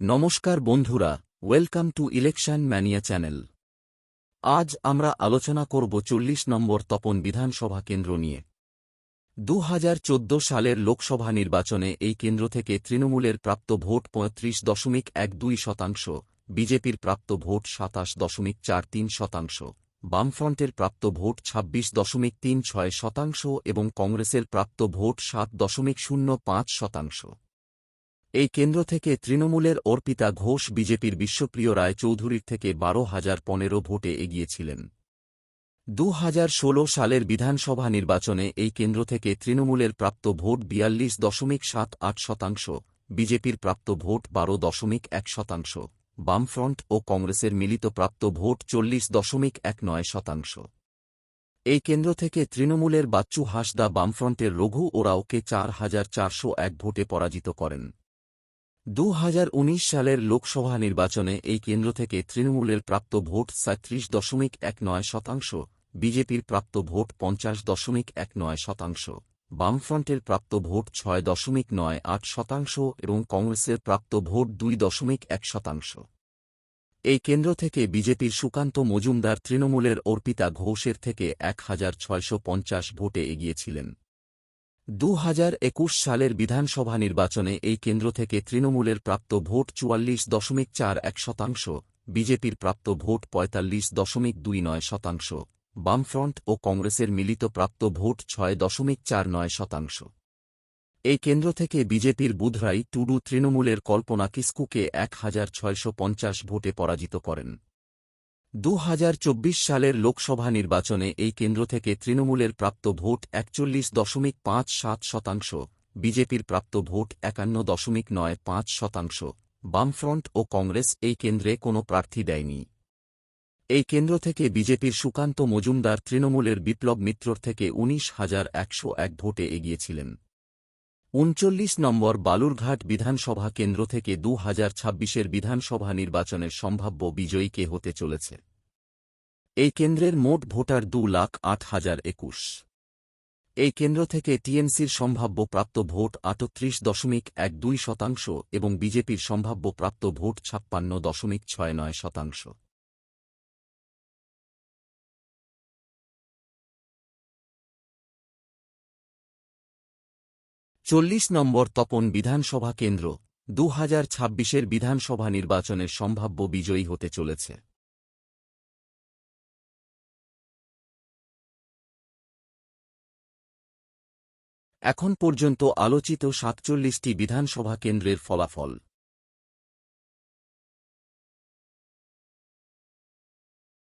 নমস্কার বন্ধুরা, welcome to election mania channel. আজ আমরা আলোচনা করব চল্লিশ নম্বর তপন বিধানসভা কেন্দ্র নিয়ে। দু হাজার চোদ্দ সালের লোকসভা নির্বাচনে এই কেন্দ্র থেকে তৃণমূলের প্রাপ্ত ভোট পঁয়ত্রিশ দশমিক এক দুই শতাংশ, বিজেপির প্রাপ্ত ভোট সাতাশ দশমিক চার তিন শতাংশ, বামফ্রন্টের প্রাপ্ত ভোট ছাব্বিশ দশমিক তিন ছয় শতাংশ এবং কংগ্রেসের প্রাপ্ত ভোট সাত দশমিক শূন্য পাঁচ শতাংশ। এই কেন্দ্র থেকে তৃণমূলের অর্পিতা ঘোষ বিজেপির বিশ্বপ্রিয় রায় চৌধুরীর থেকে বারো হাজার পনেরো ভোটে এগিয়েছিলেন। দু হাজার ষোল সালের বিধানসভা নির্বাচনে এই কেন্দ্র থেকে তৃণমূলের প্রাপ্ত ভোট বিয়াল্লিশ দশমিক সাত আট শতাংশ, বিজেপির প্রাপ্ত ভোট বারো দশমিক এক শতাংশ, বামফ্রন্ট ও কংগ্রেসের মিলিত প্রাপ্ত ভোট চল্লিশ দশমিক এক নয় শতাংশ। এই কেন্দ্র থেকে তৃণমূলের বাচ্চু হাসদা বামফ্রন্টের রঘু ওরাওকে চার হাজার চারশো এক ভোটে পরাজিত করেন। দু হাজার উনিশ সালের লোকসভা নির্বাচনে এই কেন্দ্র থেকে তৃণমূলের প্রাপ্ত ভোট সাঁত্রিশ দশমিক এক নয় শতাংশ, বিজেপির প্রাপ্ত ভোট পঞ্চাশ দশমিক এক নয় শতাংশ, বামফ্রন্টের প্রাপ্ত ভোট ছয় দশমিক নয় আট শতাংশ এবং কংগ্রেসের প্রাপ্ত ভোট দুই দশমিক এক শতাংশ। এই কেন্দ্র থেকে বিজেপির সুকান্ত মজুমদার তৃণমূলের অর্পিতা ঘোষের থেকে এক হাজার পঞ্চাশ ভোটে এগিয়েছিলেন। দু হাজার একুশ সালের বিধানসভা নির্বাচনে এই কেন্দ্র থেকে তৃণমূলের প্রাপ্ত ভোট চুয়াল্লিশ দশমিক চার এক শতাংশ, বিজেপির প্রাপ্ত ভোট পঁয়তাল্লিশ দশমিক দুই নয় শতাংশ, বামফ্রন্ট ও কংগ্রেসের মিলিত প্রাপ্ত ভোট ছয় দশমিক চার নয় শতাংশ। এই কেন্দ্র থেকে বিজেপির বুধরাই টুডু তৃণমূলের কল্পনা কিস্কুকে এক হাজার ছয়শো পঞ্চাশ ভোটে পরাজিত করেন। দু হাজার চব্বিশ সালের লোকসভা নির্বাচনে এই কেন্দ্র থেকে তৃণমূলের প্রাপ্ত ভোট একচল্লিশ দশমিক পাঁচ সাত শতাংশ, বিজেপির প্রাপ্ত ভোট একান্ন দশমিক নয় পাঁচ শতাংশ। বামফ্রন্ট ও কংগ্রেস এই কেন্দ্রে কোনো প্রার্থী দেয়নি। এই কেন্দ্র থেকে বিজেপির সুকান্ত মজুমদার তৃণমূলের বিপ্লব মিত্রর থেকে উনিশ হাজার একশো এক ভোটে এগিয়েছিলেন। উনচল্লিশ নম্বর বালুরঘাট বিধানসভা কেন্দ্র থেকে দু হাজার বিধানসভা নির্বাচনের সম্ভাব্য বিজয়ী কে হতে চলেছে? এই কেন্দ্রের মোট ভোটার দু লাখ আট হাজার একুশ। এই কেন্দ্র থেকে টিএমসির সম্ভাব্য প্রাপ্ত ভোট আটত্রিশ দশমিক এক দুই শতাংশ এবং বিজেপির সম্ভাব্য প্রাপ্ত ভোট ছাপ্পান্ন দশমিক ছয় নয় শতাংশ। চল্লিশ নম্বর তপন বিধানসভা কেন্দ্র দু হাজার বিধানসভা নির্বাচনের সম্ভাব্য বিজয়ী হতে চলেছে। এখন পর্যন্ত আলোচিত সাতচল্লিশটি বিধানসভা কেন্দ্রের ফলাফল।